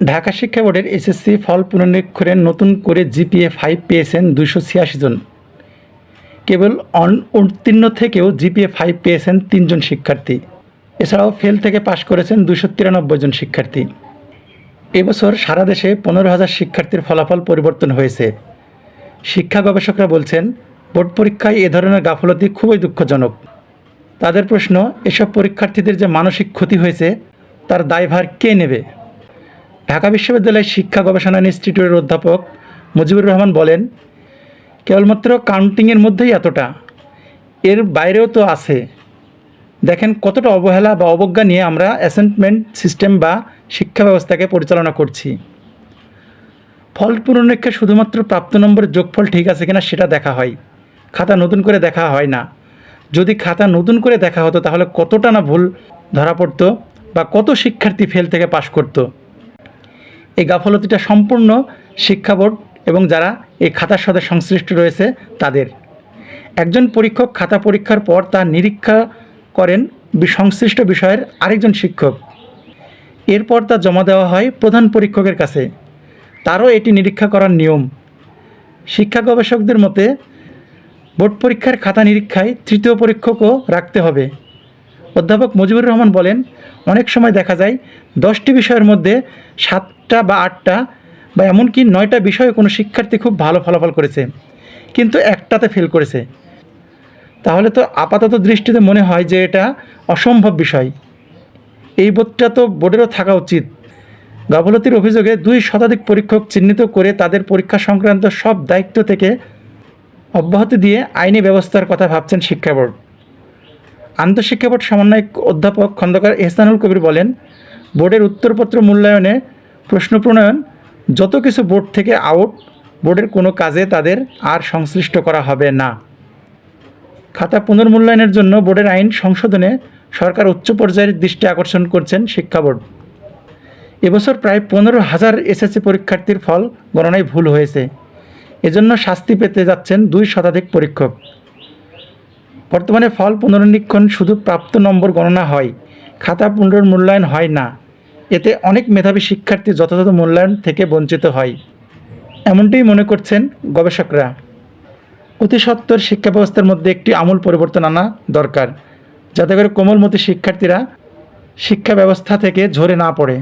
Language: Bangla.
ঢাকা শিক্ষা বোর্ডের এসএসসি ফল পুনরীক্ষণে নতুন করে জিপিএ ফাইভ পেয়েছেন দুশো ছিয়াশি জন। কেবল অন উত্তীর্ণ থেকেও জিপিএ ফাইভ পেয়েছেন তিনজন শিক্ষার্থী। এছাড়াও ফেল থেকে পাশ করেছেন দুশো তিরানব্বই জন শিক্ষার্থী। এবছর সারা দেশে পনেরো হাজার শিক্ষার্থীর ফলাফল পরিবর্তন হয়েছে। শিক্ষা গবেষকরা বলছেন, বোর্ড পরীক্ষায় এ ধরনের গাফলতি খুবই দুঃখজনক। তাদের প্রশ্ন, এসব পরীক্ষার্থীদের যে মানসিক ক্ষতি হয়েছে, তার দায়ভার কে নেবে? ঢাকা বিশ্ববিদ্যালয়ের শিক্ষা গবেষণা ইনস্টিটিউটের অধ্যাপক মুজিবুর রহমান বলেন, কেবলমাত্র কাউন্টিংয়ের মধ্যেই এতটা। এর বাইরেও তো আছে। দেখেন কতটা অবহেলা বা অবজ্ঞা নিয়ে আমরা অ্যাসেন্টমেন্ট সিস্টেম বা শিক্ষা ব্যবস্থাকে পরিচালনা করছি। ফল পুনরীক্ষা শুধুমাত্র প্রাপ্ত নম্বরের যোগফল ঠিক আছে কিনা সেটা দেখা হয়। খাতা নতুন করে দেখা হয় না। যদি খাতা নতুন করে দেখা হতো তাহলে কতটা না ভুল ধরা পড়তো বা কত শিক্ষার্থী ফেল থেকে পাশ করতো। এই গাফলতিটা সম্পূর্ণ শিক্ষা বোর্ড এবং যারা এই খাতার সাথে সংশ্লিষ্ট রয়েছে তাদের। একজন পরীক্ষক খাতা পরীক্ষার পর তা নিরীক্ষা করেন সংশ্লিষ্ট বিষয়ের আরেকজন শিক্ষক। এরপর তা জমা দেওয়া হয় প্রধান পরীক্ষকের কাছে। তারও এটি নিরীক্ষা করার নিয়ম। শিক্ষা গবেষকদের মতে, বোর্ড পরীক্ষার খাতা নিরীক্ষায় তৃতীয় পরীক্ষকও রাখতে হবে। অধ্যাপক মুজিবুর রহমান বলেন, অনেক সময় দেখা যায় দশটি বিষয়ের মধ্যে সাতটা বা আটটা বা এমনকি নয়টা বিষয়ে কোনো শিক্ষার্থী খুব ভালো ফলাফল করেছে, কিন্তু একটাতে ফেল করেছে। তাহলে তো আপাতত দৃষ্টিতে মনে হয় যে এটা অসম্ভব বিষয়। এই বোধটা তো বোর্ডেরও থাকা উচিত। গাফলতির অভিযোগে দুই শতাধিক পরীক্ষক চিহ্নিত করে তাদের পরীক্ষা সংক্রান্ত সব দায়িত্ব থেকে অব্যাহতি দিয়ে আইনি ব্যবস্থার কথা ভাবছেন শিক্ষা বোর্ড। আন্তঃশিক্ষা বোর্ড সমন্বয়ক অধ্যাপক খন্দকার এহসানুল কবির বলেন, বোর্ডের উত্তরপত্র মূল্যায়নে প্রশ্ন প্রণয়ন, যত কিছু বোর্ড থেকে আউট, বোর্ডের কোনো কাজে তাদের আর সংশ্লিষ্ট করা হবে না। খাতা পুনর্মূল্যায়নের জন্য বোর্ডের আইন সংশোধনে সরকার উচ্চ পর্যায়ের দৃষ্টি আকর্ষণ করছেন শিক্ষা বোর্ড। এবছর প্রায় পনেরো হাজার এসএসসি পরীক্ষার্থীর ফল গণনায় ভুল হয়েছে। এজন্য শাস্তি পেতে যাচ্ছেন দুই শতাধিক পরীক্ষক। বর্তমানে ফল পুনরীক্ষণ শুধু প্রাপ্ত নম্বর গণনা হয়, খাতা পুনর্মূল্যায়ন হয় না। এতে অনেক মেধাবী শিক্ষার্থী যথাযথ মূল্যায়ন থেকে বঞ্চিত হয়। এমনটাই মনে করছেন গবেষকরা। অতি সত্বর শিক্ষা ব্যবস্থার মধ্যে একটি আমূল পরিবর্তন আনা দরকার, যাতে করে কোমলমতি শিক্ষার্থীরা শিক্ষা ব্যবস্থা থেকে ঝরে না পড়ে।